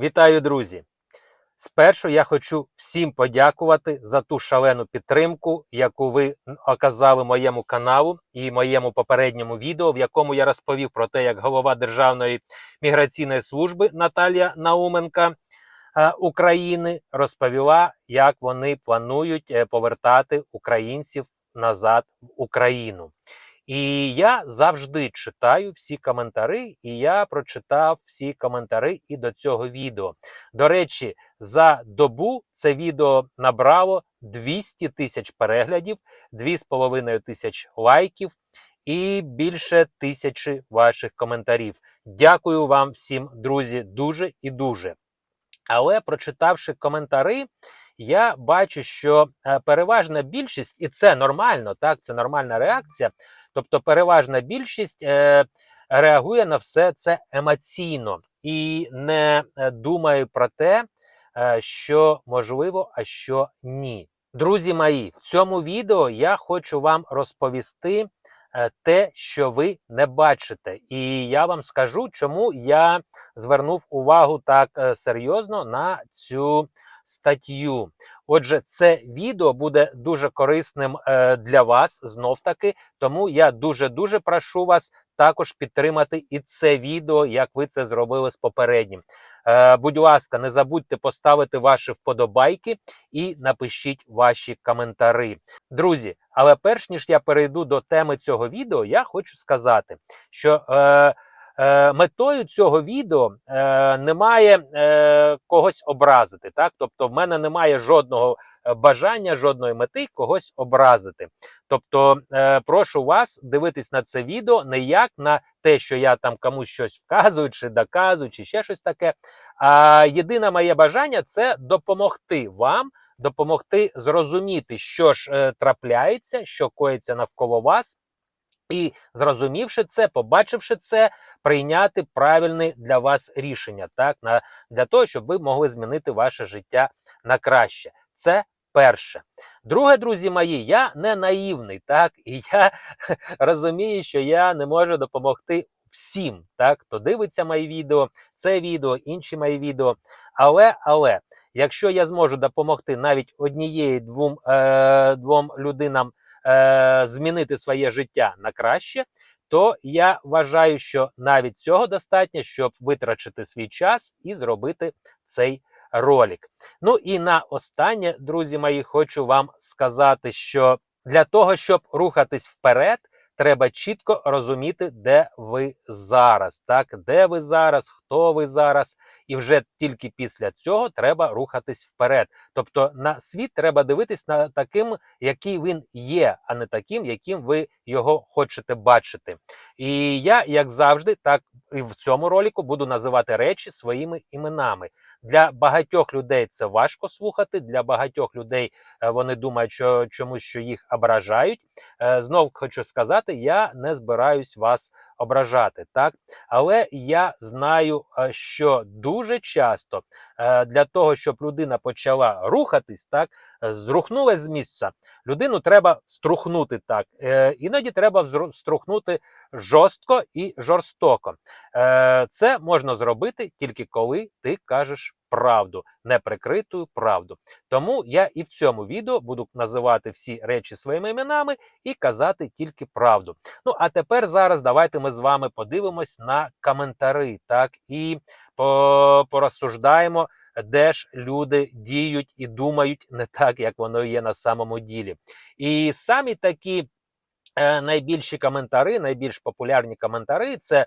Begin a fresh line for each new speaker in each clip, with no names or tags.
Вітаю, друзі! Спершу я хочу всім подякувати за ту шалену підтримку, яку ви оказали моєму каналу і моєму попередньому відео, в якому я розповів про те, як голова Державної міграційної служби Наталія Науменка е, України розповіла, як вони планують е, повертати українців назад в Україну. І я завжди читаю всі коментари, і я прочитав всі коментари і до цього відео. До речі, за добу це відео набрало 200 тисяч переглядів, 2,5 тисяч лайків і більше тисячі ваших коментарів. Дякую вам всім, друзі, дуже і дуже. Але прочитавши коментари, я бачу, що е, переважна більшість, і це нормально, так, це нормальна реакція. Тобто, переважна більшість е, реагує на все це емоційно і не е, думає про те, е, що можливо, а що ні. Друзі мої, в цьому відео я хочу вам розповісти е, те, що ви не бачите. І я вам скажу, чому я звернув увагу так серйозно на цю статтю. Отже, це відео буде дуже корисним е, для вас знов таки. Тому я дуже дуже прошу вас також підтримати і це відео, як ви це зробили з попереднім. Е, будь ласка, не забудьте поставити ваші вподобайки і напишіть ваші коментари. Друзі, але перш ніж я перейду до теми цього відео, я хочу сказати, що. Е, Е, метою цього відео е, немає е, когось образити. Так? Тобто, в мене немає жодного бажання, жодної мети когось образити. Тобто, прошу вас дивитись на це відео не як на те, що я там комусь щось вказую, чи доказую, чи ще щось таке. А єдине моє бажання це допомогти вам. Допомогти зрозуміти, що ж трапляється, що коїться навколо вас, і зрозумівши це, побачивши це, прийняти правильне для вас рішення, так на для того, щоб ви могли змінити ваше життя на краще. Це перше. Друге, друзі мої, я не наївний, так і я розумію, що я не можу допомогти всім, так хто дивиться мої відео, це відео, інші мої відео. Але, але, якщо я зможу допомогти навіть однієї двом, е, двом людинам е, змінити своє життя на краще, то я вважаю, що навіть цього достатньо, щоб витрачити свій час і зробити цей ролик. Ну і на останнє, друзі мої, хочу вам сказати, що для того, щоб рухатись вперед, треба чітко розуміти, де ви зараз, так, де ви зараз, хто ви зараз, і вже тільки після цього треба рухатись вперед. Тобто на світ треба дивитись на таким, який він є, а не таким, яким ви його хочете бачити. І я, як завжди, так і в цьому ролику буду називати речі своїми іменами. Для багатьох людей це важко слухати. Для багатьох людей е, вони думають, що чомусь що їх ображають. Е, знов хочу сказати, я не збираюсь вас ображати, так але я знаю, е, що дуже часто для того, щоб людина почала рухатись, так зрухнулась з місця. Людину треба струхнути так. Іноді треба струхнути жорстко і жорстоко. Це можна зробити тільки коли ти кажеш правду, неприкриту правду. Тому я і в цьому відео буду називати всі речі своїми іменами і казати тільки правду. Ну а тепер зараз давайте ми з вами подивимось на коментари, так і порозсуждаємо. Де ж люди діють і думають не так, як воно є на самому ділі. І самі такі найбільші коментари, найбільш популярні коментари це е,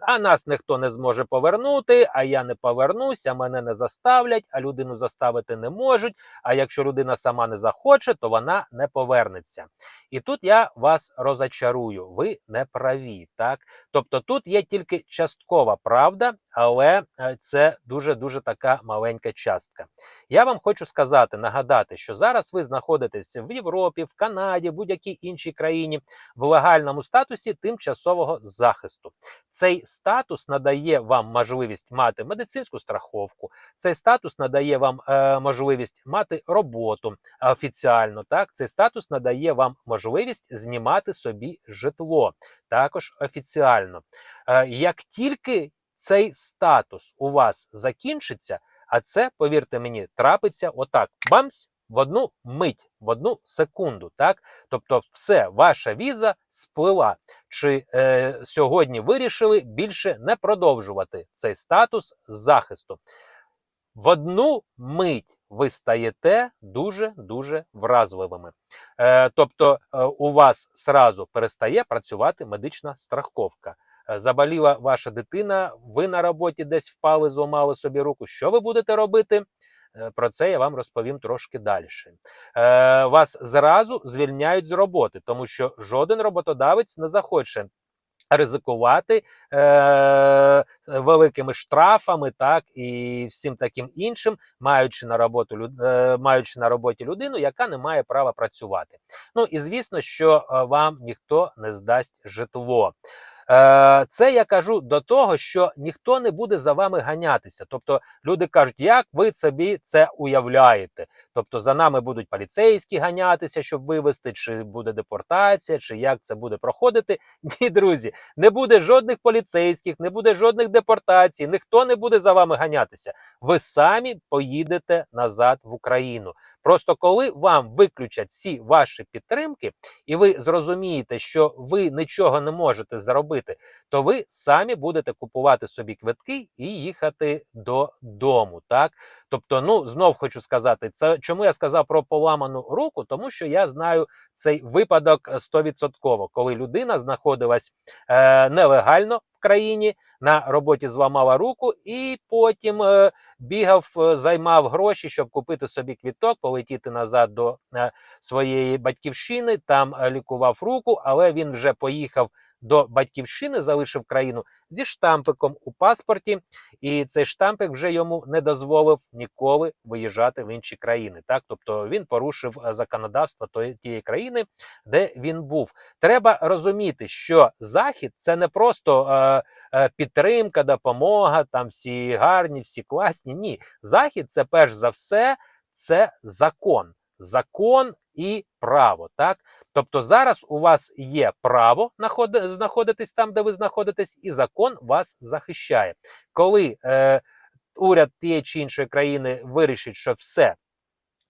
а нас ніхто не зможе повернути, а я не повернуся, мене не заставлять, а людину заставити не можуть. А якщо людина сама не захоче, то вона не повернеться. І тут я вас розочарую, ви не праві. так? Тобто тут є тільки часткова правда, але е, це дуже-дуже така маленька частка. Я вам хочу сказати, нагадати, що зараз ви знаходитесь в Європі, в Канаді, будь-якій іншій країні в легальному статусі тимчасового захисту. Цей статус надає вам можливість мати медицинську страховку, цей статус надає вам е, можливість мати роботу офіціально. Так, цей статус надає вам можливість знімати собі житло також офіціально. Е, як тільки цей статус у вас закінчиться, а це, повірте мені, трапиться отак: бамсь в одну мить, в одну секунду. Так, тобто, все, ваша віза сплила. Чи е, сьогодні вирішили більше не продовжувати цей статус захисту? В одну мить ви стаєте дуже дуже вразливими. Е, тобто, е, у вас сразу перестає працювати медична страховка. Е, Заболіла ваша дитина, ви на роботі десь впали, зламали собі руку. Що ви будете робити? Е, Про це я вам розповім трошки далі. Вас зразу звільняють з роботи, тому що жоден роботодавець не захоче ризикувати е, великими штрафами, так і всім таким іншим, маючи на роботу е, маючи на роботі людину, яка не має права працювати. Ну і звісно, що е, вам ніхто не здасть житло. Е, Це я кажу до того, що ніхто не буде за вами ганятися. Тобто люди кажуть, як ви собі це уявляєте? Тобто за нами будуть поліцейські ганятися, щоб вивезти, чи буде депортація, чи як це буде проходити. Ні, друзі, не буде жодних поліцейських, не буде жодних депортацій, ніхто не буде за вами ганятися. Ви самі поїдете назад в Україну. Просто коли вам виключать всі ваші підтримки, і ви зрозумієте, що ви нічого не можете заробити, то ви самі будете купувати собі квитки і їхати додому. Так, тобто, ну знов хочу сказати, це чому я сказав про поламану руку, тому що я знаю цей випадок е, 100%, коли людина знаходилась е, нелегально країні. На роботі зламала руку, і потім е, бігав, е, займав гроші, щоб купити собі квіток, полетіти назад до е, своєї батьківщини. Там е, лікував руку, але він вже поїхав до батьківщини, залишив країну зі штампиком у паспорті, і цей штампик вже йому не дозволив ніколи виїжджати в інші країни. Так, тобто він порушив е, законодавство тієї країни, де він був. Треба розуміти, що захід це не просто. Е, е, Підтримка, допомога, там всі гарні, всі класні. Ні, захід це перш за все це закон, закон і право. Так, тобто зараз у вас є право знаходитись там, де ви знаходитесь, і закон вас захищає. Коли е, уряд тієї чи іншої країни вирішить, що все.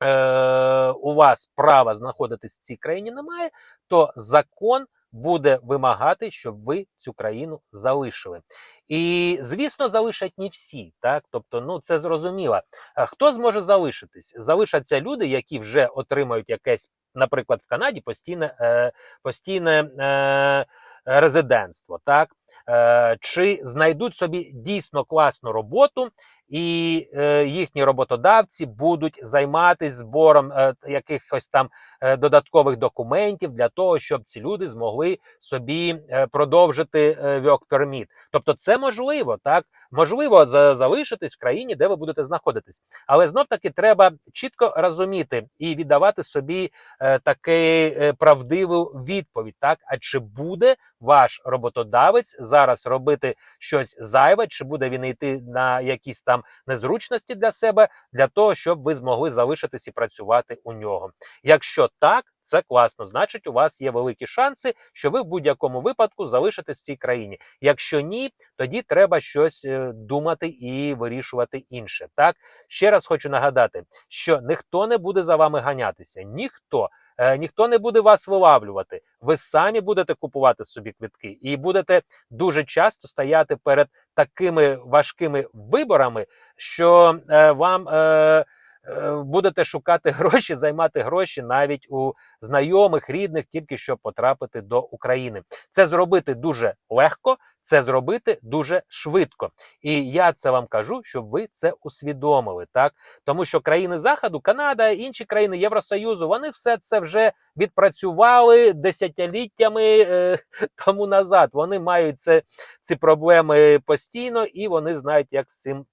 Е, у вас права знаходитись в цій країні немає, то закон буде вимагати, щоб ви цю країну залишили. І звісно, залишать не всі, так тобто, ну це зрозуміло. Хто зможе залишитись? Залишаться люди, які вже отримають якесь, наприклад, в Канаді постійне, е, постійне е, резидентство, так е, чи знайдуть собі дійсно класну роботу. І е, їхні роботодавці будуть займатися збором е, якихось там е, додаткових документів для того, щоб ці люди змогли собі е, продовжити е, work. Тобто, це можливо, так можливо за- залишитись в країні, де ви будете знаходитись, але знов таки треба чітко розуміти і віддавати собі е, таку е, правдиву відповідь. Так, а чи буде ваш роботодавець зараз робити щось зайве, чи буде він йти на якісь там незручності для себе, для того, щоб ви змогли залишитись і працювати у нього. Якщо так, це класно, значить, у вас є великі шанси, що ви в будь-якому випадку залишитесь в цій країні. Якщо ні, тоді треба щось е, думати і вирішувати інше. Так ще раз хочу нагадати, що ніхто не буде за вами ганятися, ніхто. Е, Ніхто не буде вас вилавлювати. Ви самі будете купувати собі квитки і будете дуже часто стояти перед такими важкими виборами, що е, вам е, е, будете шукати гроші, займати гроші навіть у знайомих, рідних, тільки щоб потрапити до України. Це зробити дуже легко, це зробити дуже швидко. І я це вам кажу, щоб ви це усвідомили, так тому що країни Заходу, Канада, інші країни Євросоюзу, вони все це вже відпрацювали десятиліттями е, тому назад. Вони мають це, ці проблеми постійно і вони знають, як з цим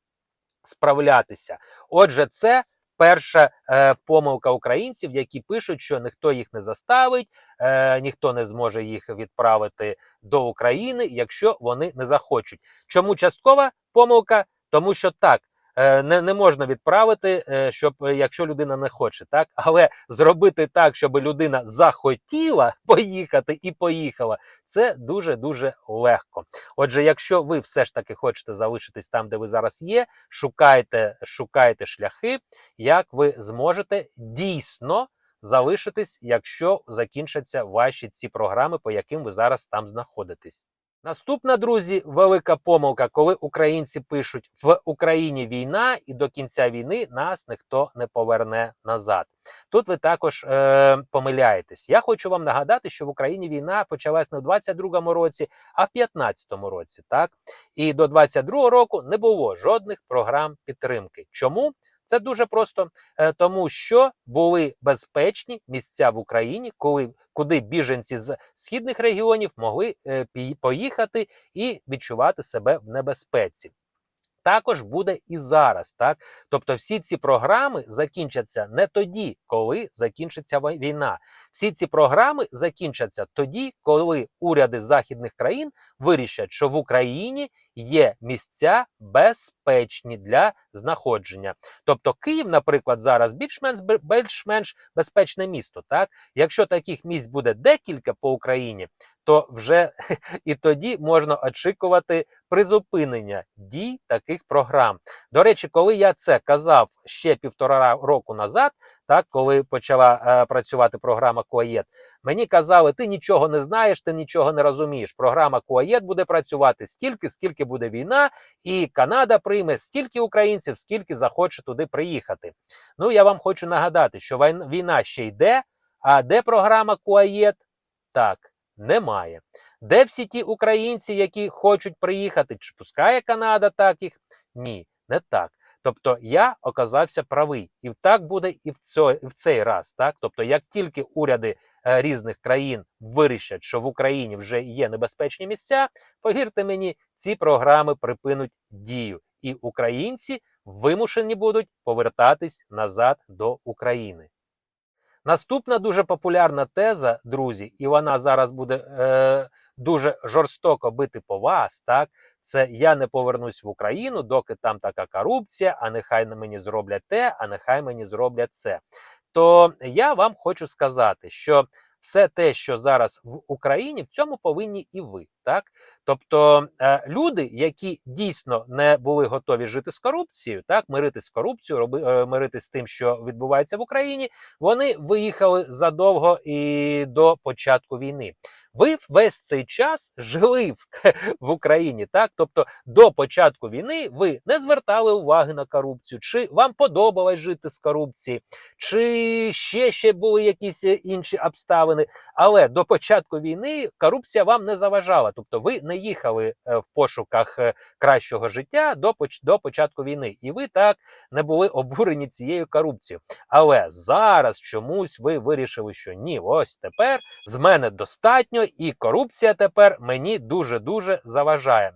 справлятися. Отже, це перша е, помилка українців, які пишуть, що ніхто їх не заставить, е, ніхто не зможе їх відправити до України, якщо вони не захочуть. Чому часткова помилка? Тому що так. Е, не, не можна відправити, е, щоб е, якщо людина не хоче, так але зробити так, щоб людина захотіла поїхати і поїхала, це дуже дуже легко. Отже, якщо ви все ж таки хочете залишитись там, де ви зараз є, шукайте, шукайте шляхи, як ви зможете дійсно залишитись, якщо закінчаться ваші ці програми, по яким ви зараз там знаходитесь. Наступна, друзі, велика помилка, коли українці пишуть в Україні війна, і до кінця війни нас ніхто не поверне назад. Тут ви також е, помиляєтесь. Я хочу вам нагадати, що в Україні війна почалась не в 22-му році, а в 15-му році. Так і до 22-го року не було жодних програм підтримки. Чому? Це дуже просто, е, тому що були безпечні місця в Україні, коли куди біженці з східних регіонів могли е, поїхати і відчувати себе в небезпеці. Також буде і зараз, так тобто, всі ці програми закінчаться не тоді, коли закінчиться війна. Всі ці програми закінчаться тоді, коли уряди західних країн вирішать, що в Україні є місця безпечні для знаходження. Тобто Київ, наприклад, зараз більш-менш більш-менш безпечне місто. Так, якщо таких місць буде декілька по Україні, то вже і тоді можна очікувати призупинення дій таких програм. До речі, коли я це казав ще півтора року назад, так коли почала е, працювати програма Куаєт, мені казали, ти нічого не знаєш, ти нічого не розумієш. Програма Куаєт буде працювати стільки, скільки буде війна, і Канада прийме стільки українців, скільки захоче туди приїхати. Ну я вам хочу нагадати, що війна ще йде. А де програма Куаєт? Так, немає. Де всі ті українці, які хочуть приїхати? Чи пускає Канада так їх? Ні, не так. Тобто я оказався правий, і так буде і в цей, і в цей раз. Так, тобто, як тільки уряди е, різних країн вирішать, що в Україні вже є небезпечні місця, повірте мені, ці програми припинуть дію, і українці вимушені будуть повертатись назад до України. Наступна дуже популярна теза, друзі, і вона зараз буде е, дуже жорстоко бити по вас. Так, це я не повернусь в Україну, доки там така корупція, а нехай мені зроблять те, а нехай мені зроблять це. То я вам хочу сказати, що все те, що зараз в Україні, в цьому повинні і ви. Так, тобто е, люди, які дійсно не були готові жити з корупцією, так миритись з корупцією, роби, е, миритись з тим, що відбувається в Україні, вони виїхали задовго і до початку війни. Ви весь цей час жили в, Україні, так тобто до початку війни ви не звертали уваги на корупцію, чи вам подобалось жити з корупції, чи ще ще були якісь е, інші обставини. Але до початку війни корупція вам не заважала. Тобто, ви не їхали е, в пошуках е, кращого життя до, до початку війни, і ви так не були обурені цією корупцією. Але зараз чомусь ви вирішили, що ні, ось тепер з мене достатньо, і корупція тепер мені дуже дуже заважає.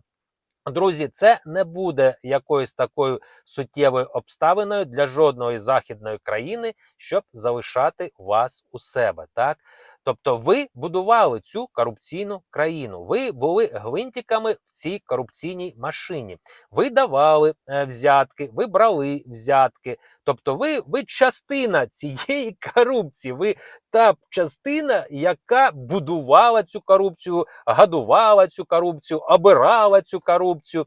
Друзі, це не буде якоюсь такою суттєвою обставиною для жодної західної країни, щоб залишати вас у себе. Так, тобто, ви будували цю корупційну країну, ви були гвинтиками в цій корупційній машині. Ви давали е, взятки, ви брали взятки. Тобто, ви, ви частина цієї корупції. Ви та частина, яка будувала цю корупцію, гадувала цю корупцію, обирала цю корупцію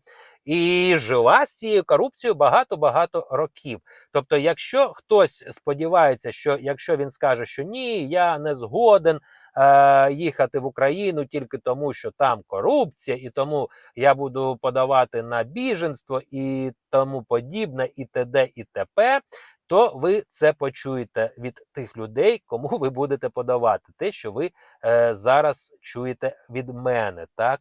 і жила з цією корупцією багато-багато років. Тобто, якщо хтось сподівається, що якщо він скаже, що ні, я не згоден е, їхати в Україну тільки тому, що там корупція, і тому я буду подавати на біженство і тому подібне, і т.д. і т.п., то ви це почуєте від тих людей, кому ви будете подавати те, що ви е, зараз чуєте від мене. Так?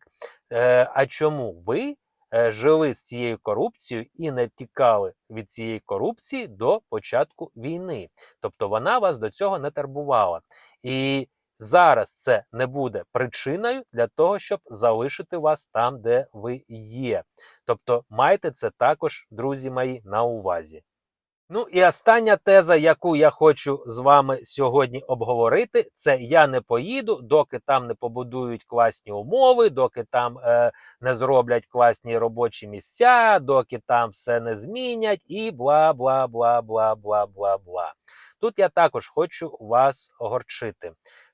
Е, а чому ви жили з цією корупцією і не втікали від цієї корупції до початку війни? Тобто вона вас до цього не турбувала. І зараз це не буде причиною для того, щоб залишити вас там, де ви є. Тобто майте це також, друзі мої, на увазі. Ну і остання теза, яку я хочу з вами сьогодні обговорити, це я не поїду, доки там не побудують класні умови, доки там е, не зроблять класні робочі місця, доки там все не змінять, і бла бла бла бла бла бла бла. Тут я також хочу вас огорчити.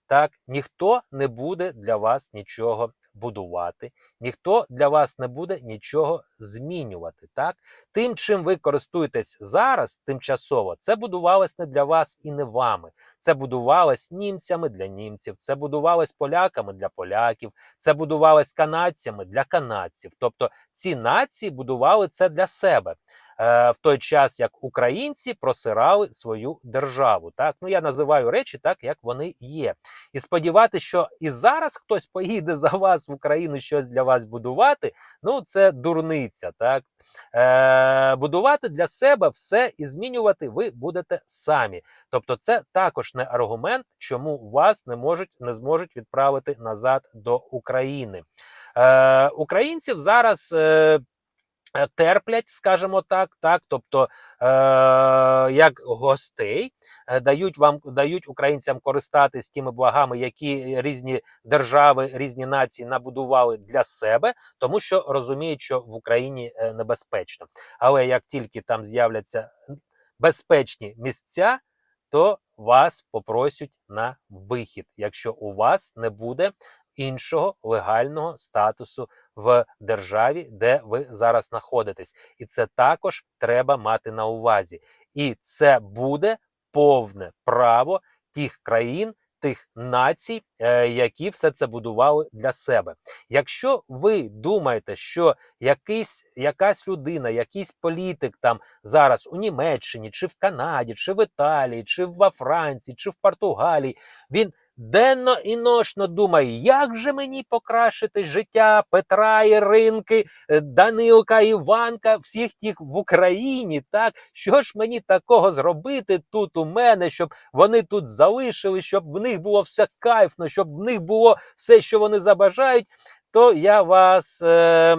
Так, ніхто не буде для вас нічого будувати, ніхто для вас не буде нічого змінювати. Так, тим, чим ви користуєтесь зараз, тимчасово, це будувалось не для вас і не вами. Це будувалось німцями для німців, це будувалось поляками для поляків, це будувалось канадцями для канадців. Тобто ці нації будували це для себе. Е, в той час як українці просирали свою державу. Так, ну я називаю речі так, як вони є. І сподіватися, що і зараз хтось поїде за вас в Україну щось для вас будувати. Ну це дурниця. Так Е, будувати для себе все і змінювати ви будете самі. Тобто, це також не аргумент, чому вас не можуть не зможуть відправити назад до України. Е, Українців зараз. Е, терплять, скажімо так, так, тобто е, як гостей е, дають вам дають українцям користатись тими благами, які різні держави, різні нації набудували для себе, тому що розуміють, що в Україні е, небезпечно. Але як тільки там з'являться безпечні місця, то вас попросять на вихід, якщо у вас не буде іншого легального статусу в державі, де ви зараз знаходитесь. І це також треба мати на увазі. І це буде повне право тих країн. Тих націй, е, які все це будували для себе. Якщо ви думаєте, що якийсь, якась людина, якийсь політик там зараз у Німеччині, чи в Канаді, чи в Італії, чи во Франції, чи в Португалії, він Денно і ношно думає, як же мені покращити життя Петра Іринки, е, Данилка Іванка, всіх тих в Україні. Так що ж мені такого зробити тут у мене, щоб вони тут залишили, щоб в них було все кайфно, щоб в них було все, що вони забажають, то я вас. Е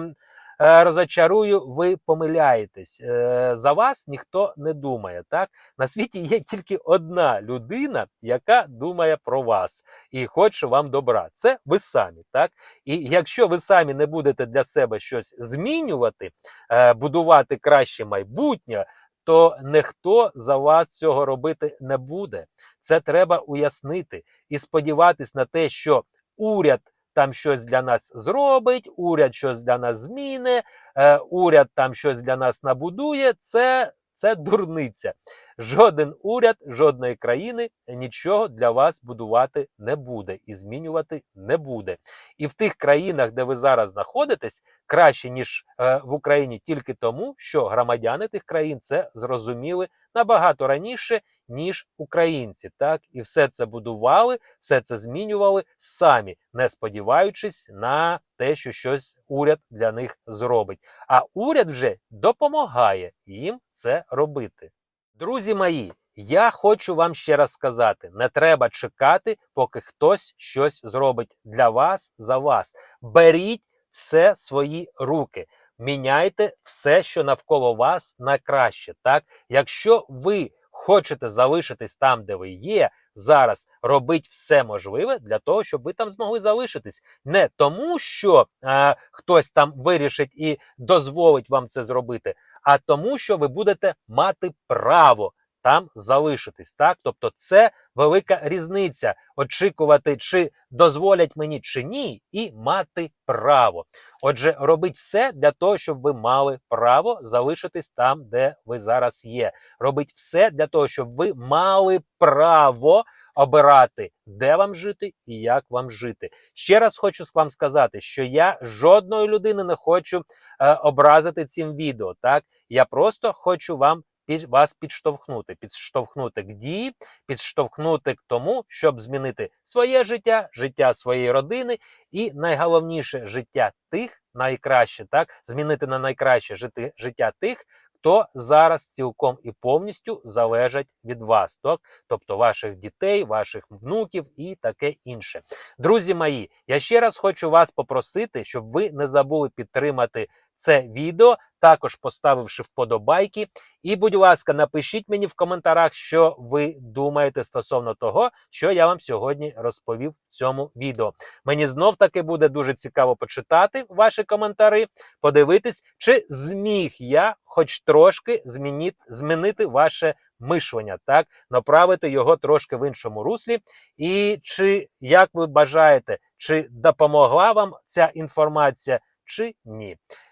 розочарую, ви помиляєтесь. Е, за вас ніхто не думає. Так на світі є тільки одна людина, яка думає про вас і хоче вам добра. Це ви самі. Так, і якщо ви самі не будете для себе щось змінювати, е, будувати краще майбутнє. То ніхто за вас цього робити не буде. Це треба уяснити і сподіватись на те, що уряд там щось для нас зробить, уряд щось для нас зміни, е, уряд там щось для нас набудує. Це це дурниця. Жоден уряд жодної країни нічого для вас будувати не буде і змінювати не буде. І в тих країнах, де ви зараз знаходитесь, краще ніж е, в Україні, тільки тому, що громадяни тих країн це зрозуміли набагато раніше ніж українці. Так і все це будували, все це змінювали самі, не сподіваючись на те, що щось уряд для них зробить. А уряд вже допомагає їм це робити. Друзі мої. Я хочу вам ще раз сказати: не треба чекати, поки хтось щось зробить для вас за вас. Беріть все свої руки, міняйте все, що навколо вас на краще. Так, якщо ви хочете залишитись там, де ви є, зараз робить все можливе для того, щоб ви там змогли залишитись. Не тому, що е, хтось там вирішить і дозволить вам це зробити, а тому, що ви будете мати право там залишитись. Так, тобто, це велика різниця очікувати, чи дозволять мені чи ні, і мати право. Отже, робіть все для того, щоб ви мали право залишитись там, де ви зараз є. Робіть все для того, щоб ви мали право. Обирати, де вам жити і як вам жити. Ще раз хочу вам сказати, що я жодної людини не хочу е, образити цим відео. Так, я просто хочу вам вас підштовхнути, підштовхнути к дії, підштовхнути к тому, щоб змінити своє життя, життя своєї родини, і найголовніше життя тих, найкраще так змінити на найкраще жити, життя тих. Хто зараз цілком і повністю залежать від вас, так? тобто ваших дітей, ваших внуків і таке інше. Друзі мої, я ще раз хочу вас попросити, щоб ви не забули підтримати це відео, також поставивши вподобайки. І, будь ласка, напишіть мені в коментарях, що ви думаєте стосовно того, що я вам сьогодні розповів в цьому відео. Мені знов таки буде дуже цікаво почитати ваші коментарі, подивитись, чи зміг я хоч трошки змінити, змінити ваше мишлення, так, направити його трошки в іншому руслі. І чи як ви бажаєте, чи допомогла вам ця інформація, чи ні.